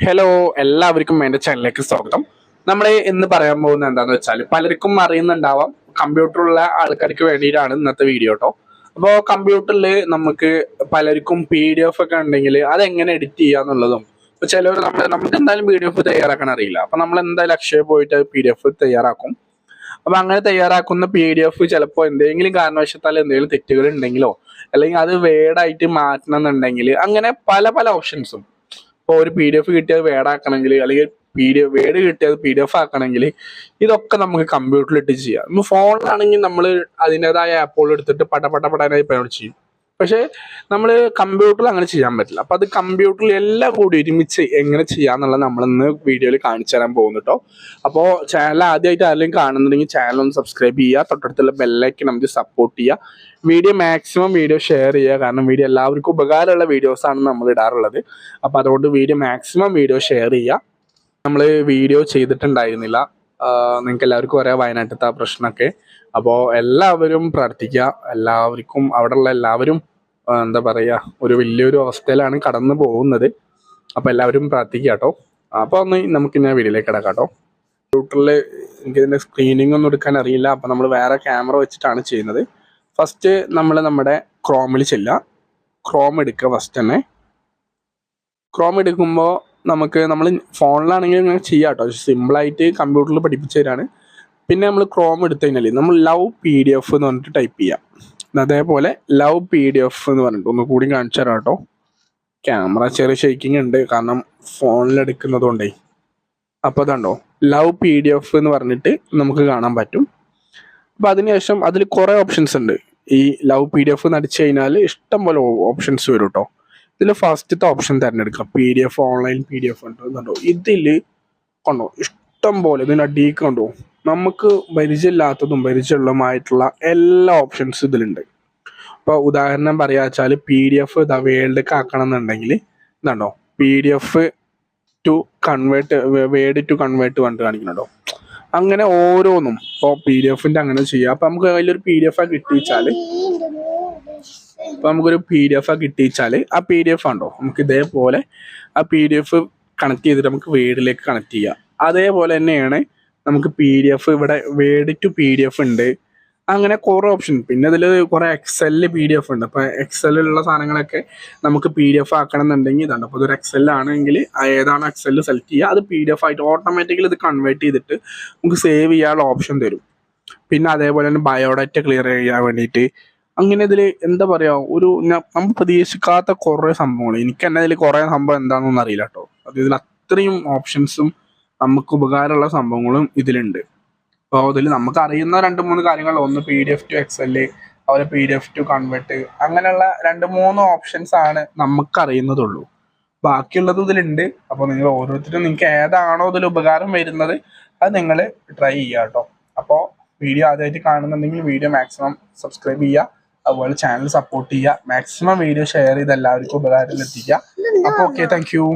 Hello എല്ലാവർക്കും എന്റെ ചാനലിലേക്ക് സ്വാഗതം. നമ്മൾ ഇന്ന് പറയാൻ പോകുന്നത് എന്താണെന്ന് വെച്ചാൽ പലർക്കും അറിയുന്നുണ്ടാവാം കമ്പ്യൂട്ടറുള്ള ആൾക്കാർക്ക് വേണ്ടിയിട്ടാണ് ഇന്നത്തെ വീഡിയോ കേട്ടോ അപ്പോൾ കമ്പ്യൂട്ടറിൽ നമുക്ക് പലർക്കും പി ഡി എഫ് ഒക്കെ ഉണ്ടെങ്കിൽ അതെങ്ങനെ എഡിറ്റ് ചെയ്യാന്നുള്ളതും ഇപ്പോൾ ചിലവർ നമ്മൾ നമുക്ക് എന്തായാലും പി ഡി എഫ് തയ്യാറാക്കാൻ അറിയില്ല. അപ്പോൾ നമ്മൾ എന്തായാലും അക്ഷയ പോയിട്ട് പി ഡി എഫ് തയ്യാറാക്കും. അപ്പൊ അങ്ങനെ തയ്യാറാക്കുന്ന പി ഡി എഫ് ചിലപ്പോൾ എന്തെങ്കിലും കാരണവശത്താൽ എന്തെങ്കിലും തെറ്റുകൾ ഉണ്ടെങ്കിലോ അല്ലെങ്കിൽ അത് വേർഡായിട്ട് മാറ്റണം എന്നുണ്ടെങ്കിൽ അങ്ങനെ പല പല ഓപ്ഷൻസും ഇപ്പോൾ ഒരു പി ഡി എഫ് കിട്ടിയത് വേടാക്കണമെങ്കിൽ അല്ലെങ്കിൽ പി ഡി എഫ് വേർഡ് കിട്ടിയത് പി ഡി എഫ് ആക്കണമെങ്കിൽ ഇതൊക്കെ നമുക്ക് കമ്പ്യൂട്ടറിൽ ഇട്ട് ചെയ്യാം ഇപ്പൊ ഫോണിലാണെങ്കിൽ നമ്മൾ അതിന്റെതായ ആപ്പുകൾ എടുത്തിട്ട് പട പട പടാനായി പരിപാടി ചെയ്യും പക്ഷേ നമ്മൾ കമ്പ്യൂട്ടറിൽ അങ്ങനെ ചെയ്യാൻ പറ്റില്ല. അപ്പോൾ അത് കമ്പ്യൂട്ടറിൽ എല്ലാം കൂടി ഒരുമിച്ച് എങ്ങനെ ചെയ്യാന്നുള്ളത് നമ്മളിന്ന് വീഡിയോയിൽ കാണിച്ചു തരാൻ പോകുന്നു കേട്ടോ അപ്പോൾ ചാനൽ ആദ്യമായിട്ട് ആരെങ്കിലും കാണുന്നുണ്ടെങ്കിൽ ചാനൽ ഒന്ന് സബ്സ്ക്രൈബ് ചെയ്യുക. തൊട്ടടുത്തുള്ള ബെല്ലൈക്ക് നമുക്ക് സപ്പോർട്ട് ചെയ്യുക. വീഡിയോ മാക്സിമം വീഡിയോ ഷെയർ ചെയ്യുക. കാരണം വീഡിയോ എല്ലാവർക്കും ഉപകാരമുള്ള വീഡിയോസാണ് നമ്മൾ ഇടാറുള്ളത്. അപ്പോൾ അതുകൊണ്ട് വീഡിയോ മാക്സിമം വീഡിയോ ഷെയർ ചെയ്യുക. നമ്മൾ വീഡിയോ ചെയ്തിട്ടുണ്ടായിരുന്നില്ല. നിങ്ങൾക്ക് എല്ലാവർക്കും അറിയാം വയനാട്ടിലത്തെ ആ പ്രശ്നമൊക്കെ. അപ്പോൾ എല്ലാവരും പ്രാർത്ഥിക്കുക. എല്ലാവർക്കും അവിടെയുള്ള എല്ലാവരും എന്താ പറയുക ഒരു വലിയൊരു അവസ്ഥയിലാണ് കടന്നു പോകുന്നത്. അപ്പോൾ എല്ലാവരും പ്രാർത്ഥിക്കുക കേട്ടോ. അപ്പോൾ ഒന്ന് നമുക്ക് ഞാൻ വീഡിയോയിലേക്ക് കിടക്കാം കേട്ടോ. കമ്പ്യൂട്ടറിൽ എനിക്ക് ഇതിന്റെ സ്ക്രീനിങ് ഒന്നും എടുക്കാൻ അറിയില്ല. അപ്പോൾ നമ്മൾ വേറെ ക്യാമറ വെച്ചിട്ടാണ് ചെയ്യുന്നത്. ഫസ്റ്റ് നമ്മൾ നമ്മുടെ ക്രോമിൽ ചെല്ലുക. ക്രോം എടുക്കുക ഫസ്റ്റ് തന്നെ. ക്രോം എടുക്കുമ്പോൾ നമുക്ക് നമ്മൾ ഫോണിലാണെങ്കിൽ ഇങ്ങനെ ചെയ്യാം കേട്ടോ സിമ്പിളായിട്ട് കമ്പ്യൂട്ടറിൽ പഠിപ്പിച്ചു തരാണ്. പിന്നെ നമ്മൾ ക്രോം എടുത്തു കഴിഞ്ഞാൽ നമ്മൾ ലവ് പി ഡി എഫ് എന്ന് പറഞ്ഞിട്ട് ടൈപ്പ് ചെയ്യാം. അതേപോലെ ലവ് പി ഡി എഫ് എന്ന് പറഞ്ഞിട്ട് ഒന്ന് കൂടി കാണിച്ചു തരാം കേട്ടോ. ക്യാമറ ചെറിയ ഷേക്കിംഗ് ഉണ്ട്. കാരണം ഫോണിൽ എടുക്കുന്നത് കൊണ്ടേ. അപ്പോൾ അതുണ്ടോ ലവ് പി ഡി എഫ് എന്ന് പറഞ്ഞിട്ട് നമുക്ക് കാണാൻ പറ്റും. അപ്പോൾ അതിനുശേഷം അതിൽ കുറേ ഓപ്ഷൻസ് ഉണ്ട്. ഈ ലവ് പി ഡി എഫ് എന്ന് അടിച്ചു കഴിഞ്ഞാൽ ഇഷ്ടം പോലെ ഓപ്ഷൻസ് വരും കേട്ടോ. ഇതിൽ ഫസ്റ്റത്തെ ഓപ്ഷൻ തിരഞ്ഞെടുക്കുക P D F online P D F കണ്ടോ? ഇതിൽ കണ്ടോ? ഇഷ്ടം പോലെ ഇതിന് അടിയിൽ കണ്ടോ? നമുക്ക് പരിചയമില്ലാത്തതും പരിചയമുള്ളതുമായിട്ടുള്ള എല്ലാ ഓപ്ഷൻസും ഇതിലുണ്ട്. ഇപ്പോൾ ഉദാഹരണം പറയുക വെച്ചാൽ പി ഡി എഫ് ഇതാ വേൾഡ് ആക്കണം എന്നുണ്ടെങ്കിൽ ഇതാണ്ടോ? P D F to convert word to convert കണ്ട് കാണിക്കുന്നുണ്ടോ? അങ്ങനെ ഓരോന്നും. ഇപ്പോൾ പി ഡി എഫിന്റെ അങ്ങനെ ചെയ്യുക അപ്പോൾ നമുക്ക് അതിലൊരു പി ഡി എഫ് കിട്ടിച്ചാൽ ഇപ്പൊ നമുക്കൊരു പി ഡി എഫ് കിട്ടിച്ചാൽ ആ പി ഡി എഫ് ഉണ്ടോ നമുക്ക് ഇതേപോലെ ആ പി ഡി എഫ് കണക്ട് ചെയ്തിട്ട് നമുക്ക് വേഡിലേക്ക് കണക്ട് ചെയ്യാം. അതേപോലെ തന്നെയാണ് നമുക്ക് പി ഡി എഫ് ഇവിടെ word to P D F ഉണ്ട്. അങ്ങനെ കുറേ ഓപ്ഷൻ പിന്നെ ഇതിൽ കുറേ എക്സലിൽ പി ഡി എഫ് ഉണ്ട് അപ്പോൾ എക്സലിലുള്ള സാധനങ്ങളൊക്കെ നമുക്ക് പി ഡി എഫ് ആക്കണം എന്നുണ്ടെങ്കിൽ ഇതാണ്. അപ്പോൾ ഇതൊരു ആണെങ്കിൽ ഏതാണ് എക്സലിൽ സെലക്ട് ചെയ്യുക അത് പി ഡി എഫ് ആയിട്ട് ഓട്ടോമാറ്റിക്കലി ഇത് കൺവേർട്ട് ചെയ്തിട്ട് നമുക്ക് സേവ് ചെയ്യാനുള്ള ഓപ്ഷൻ തരും. പിന്നെ അതേപോലെ തന്നെ ബയോഡാറ്റ ക്ലിയർ ചെയ്യാൻ വേണ്ടിയിട്ട് അങ്ങനെ ഇതിൽ എന്താ പറയാ ഒരു നമ്മൾ പ്രതീക്ഷിക്കാത്ത കുറേ സംഭവങ്ങൾ എനിക്ക് തന്നെ ഇതിൽ കുറേ സംഭവം എന്താണെന്നൊന്നും അറിയില്ല കേട്ടോ അത് ഇതിൽ അത്രയും ഓപ്ഷൻസും നമുക്ക് ഉപകാരമുള്ള സംഭവങ്ങളും ഇതിലുണ്ട്. അപ്പോൾ ഇതിൽ നമുക്ക് അറിയുന്ന രണ്ട് മൂന്ന് കാര്യങ്ങൾ ഒന്ന് P D F to Excel അതുപോലെ P D F to convert അങ്ങനെയുള്ള രണ്ട് മൂന്ന് ഓപ്ഷൻസ് ആണ് നമുക്ക് അറിയുന്നതുള്ളൂ ബാക്കിയുള്ളത് ഇതിലുണ്ട്. അപ്പോൾ നിങ്ങൾ ഓരോരുത്തരും നിങ്ങൾക്ക് ഏതാണോ ഇതിൽ ഉപകാരം വരുന്നത് അത് നിങ്ങൾ ട്രൈ ചെയ്യുക കേട്ടോ അപ്പോൾ വീഡിയോ ആദ്യമായിട്ട് കാണുന്നുണ്ടെങ്കിൽ വീഡിയോ മാക്സിമം സബ്സ്ക്രൈബ് ചെയ്യുക അതുപോലെ ചാനൽ സപ്പോർട്ട് ചെയ്യുക. മാക്സിമം വീഡിയോ ഷെയർ ചെയ്ത് എല്ലാവർക്കും ഉപകാരത്തിൽ എത്തിക്കുക. അപ്പോൾ ഓക്കെ താങ്ക് യു